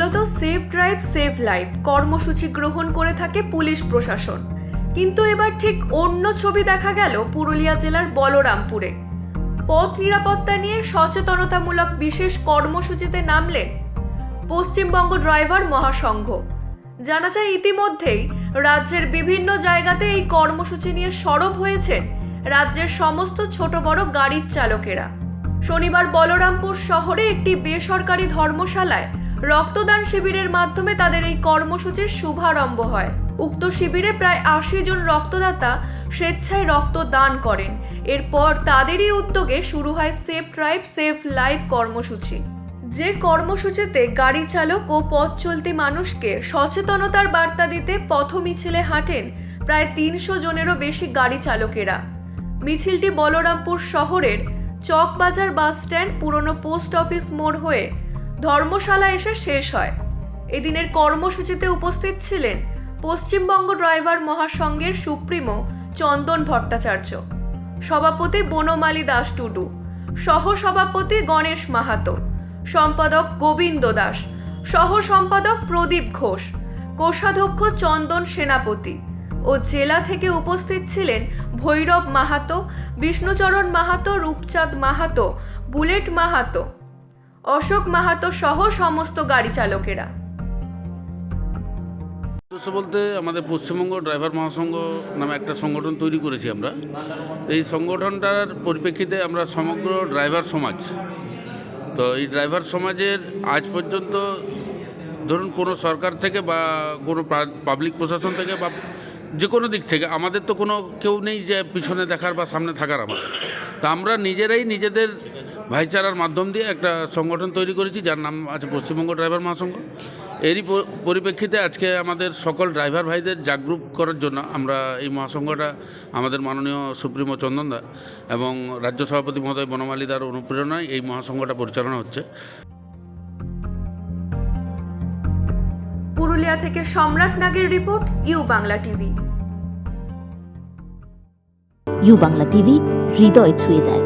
মূলত safe drive save life কর্মসূচি গ্রহণ করে থাকে পুলিশ প্রশাসন। কিন্তু এবার ঠিক অন্য ছবি দেখা গেল পুরুলিয়া জেলার বলরামপুরে। পথ নিরাপত্তা নিয়ে সচেতনতামূলক বিশেষ কর্মসূচিতে নামলেন পশ্চিমবঙ্গ ড্রাইভার মহাসংঘ। জানা যায় ইতিমধ্যেই রাজ্যের বিভিন্ন জায়গাতে এই কর্মসূচি নিয়ে সরব হয়েছেন রাজ্যের সমস্ত ছোট বড় গাড়ির চালকেরা। শনিবার বলরামপুর শহরে একটি বেসরকারি ধর্মশালায় রক্তদান শিবিরের মাধ্যমে তাদের এই কর্মসূচির শুভারম্ভ হয়। উক্ত শিবিরে প্রায় আশি জন রক্তদাতা স্বেচ্ছায় রক্তদান করেন। এরপর তাদেরই উদ্যোগে শুরু হয় সেফ ড্রাইভ, সেফ লাইফ কর্মসূচি। যে কর্মসূচিতে গাড়ি চালক ও পথ চলতি মানুষকে সচেতনতার বার্তা দিতে পথ মিছিলে হাঁটেন প্রায় তিনশো জনেরও বেশি গাড়ি চালকেরা। মিছিলটি বলরামপুর শহরের চকবাজার বাস স্ট্যান্ড পুরনো পোস্ট অফিস মোড় হয়ে ধর্মশালা এসে শেষ হয়। এদিনের কর্মসূচিতে উপস্থিত ছিলেন পশ্চিমবঙ্গ ড্রাইভার মহাসংঘের সুপ্রিমো চন্দন ভট্টাচার্য, সভাপতি বনমালী দাস টুডু সহ সভাপতি গণেশ মাহাতো, সম্পাদক গোবিন্দ দাস সহ সম্পাদক প্রদীপ ঘোষ, কোষাধ্যক্ষ চন্দন সেনাপতি ও জেলা থেকে উপস্থিত ছিলেন ভৈরব মাহাতো, বিষ্ণুচরণ মাহাতো, রূপচাঁদ মাহাতো, বুলেট মাহাতো অশোক মাহাতো সহ সমস্ত গাড়ি চালকেরা। বলতে আমাদের পশ্চিমবঙ্গ ড্রাইভার মহাসংঘ নামে একটা সংগঠন তৈরি করেছি আমরা। এই সংগঠনটার পরিপ্রেক্ষিতে আমরা সমগ্র ড্রাইভার সমাজ, তো এই ড্রাইভার সমাজের আজ পর্যন্ত ধরুন কোনো সরকার থেকে বা কোনো পাবলিক প্রশাসন থেকে বা যে কোনো দিক থেকে, আমাদের তো কোনো কেউ নেই যে পিছনে দেখার বা সামনে থাকার আমার তা আমরা নিজেরাই নিজেদের ভাইচারার মাধ্যম দিয়ে একটা সংগঠন তৈরি করেছি যার নাম আছে পশ্চিমবঙ্গ ড্রাইভার মহাসংঘ। এরই পরিপ্রেক্ষিতে আজকে আমাদের সকল ড্রাইভার ভাইদের জাগরুক করার জন্য আমরা এই মহাসংঘটা আমাদের মাননীয় সুপ্রিমো চন্দনদা এবং রাজ্য সভাপতি মহোদয় বনমালীদার অনুপ্রেরণায় এই মহাসংঘটা পরিচালনা হচ্ছে। পুরুলিয়া থেকে সম্রাট নাগের report U Bangla TV. U Bangla TV হৃদয় ছুঁয়ে যায়।